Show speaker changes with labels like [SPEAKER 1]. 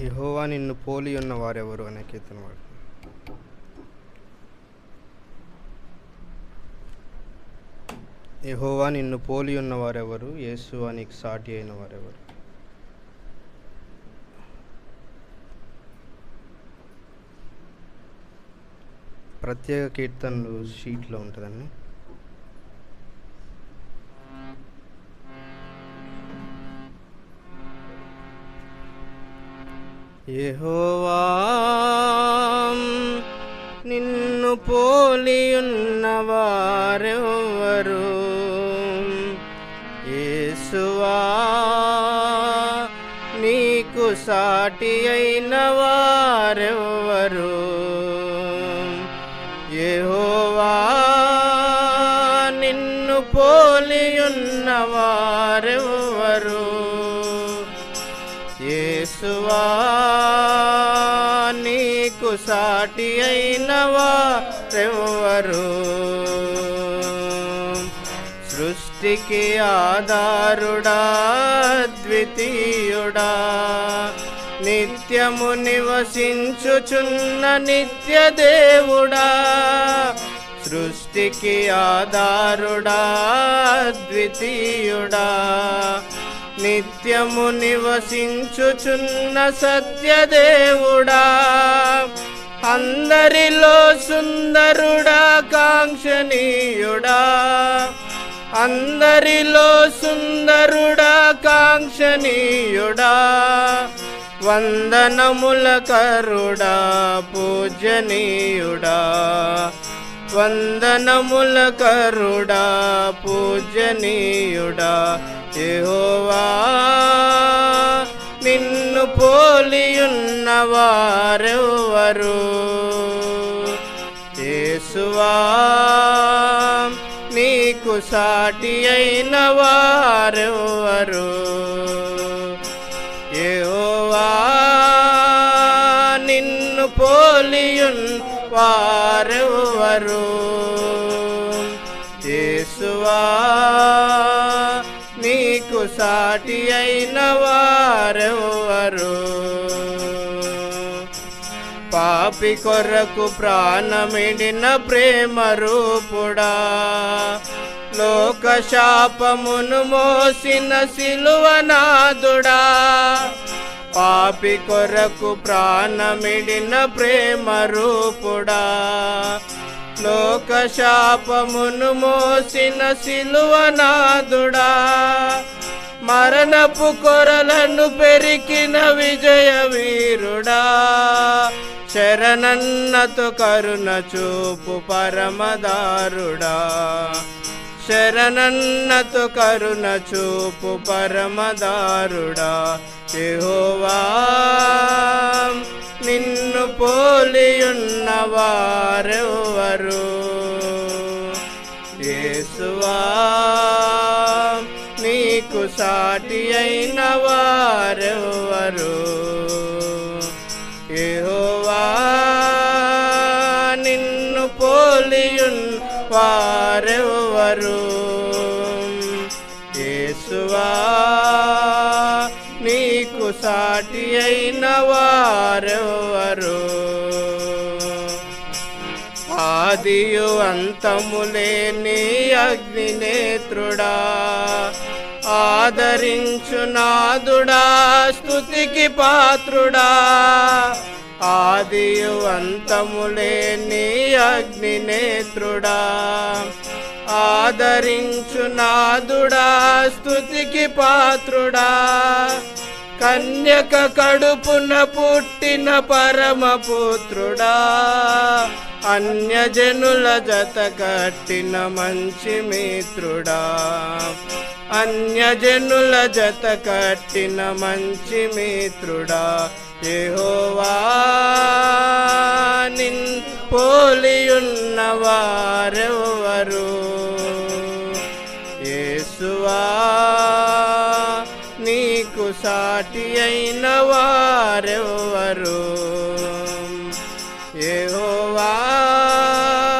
[SPEAKER 1] ఎహోవా నిన్ను పోలి ఉన్న వారెవరు? అనే కీర్తన వాడు ఎహోవా నిన్ను పోలి ఉన్న వారెవరు? యేసు నీకు సాటి అయిన వారెవరు? ప్రత్యేక కీర్తనలు షీట్లో ఉంటుందండి. యహోవాం నిన్ను పోలి ఉన్నవారెవరు యేసువా నీకు సాటి అయిన వారెవరు యహోవా నిన్ను పోలి ఉన్నవారెవరు యేసువా నీకు సాటి అయినవా వారెవరు సృష్టికి ఆధారుడా ద్వితీయుడా? నిత్యము నివసించుచున్న నిత్య దేవుడా? సృష్టికి ఆధారుడా ద్వితీయుడా? నిత్యము నివసించుచున్న సత్యదేవుడా. అందరిలో సుందరుడా కాంక్షణీయుడా అందరిలో సుందరుడా కాంక్షణీయుడా వందనముల కరుడా పూజనీయుడా. వందనముల కరుడా పూజనీయుడా యెహోవా. నిన్ను పోలియున్న వారెవరు యేసువా నీకు సాటి అయిన వారెవరు యెహోవా నిన్ను పోలియున్ వారెవరు యేసువా నీకు సాటి అయిన వారెవరు పాపి కొరకు ప్రాణమిడిన ప్రేమ రూపుడా. లోక శాపమును మోసిన సిలువనాదుడా పాపి కొరకు ప్రాణమిడిన ప్రేమ రూపుడా. లోక శాపమును మోసిన సిలువనాదుడా మరణపు కొరలను పెరికిన విజయ వీరుడా. శరణన్నతు కరుణ చూపు పరమదారుడా. శరణన్నతో కరుణ చూపు పరమదారుడా. యెహోవా నిన్ను పోలియున్న వారెవరు యేసువా నీకు సాటి అయిన వారెవరు ఏహోవా నిన్ను పోలియున్ వారెవరు అయిన వారెవరు? ఆదియు అంతములేని అగ్నినేత్రుడా ఆదరించు నాదుడా స్థుతికి పాత్రుడా. ఆదియు అంతములేని అగ్నినేత్రుడా ఆదరించు నాదుడా స్థుతికి పాత్రుడా. కన్యక కడుపున పుట్టిన పరమపుత్రుడా అన్యజనుల జత కట్టిన మంచి మిత్రుడా అన్యజనుల జత కట్టిన మంచి మిత్రుడా యెహోవా నిన్ कुसाटियै न वार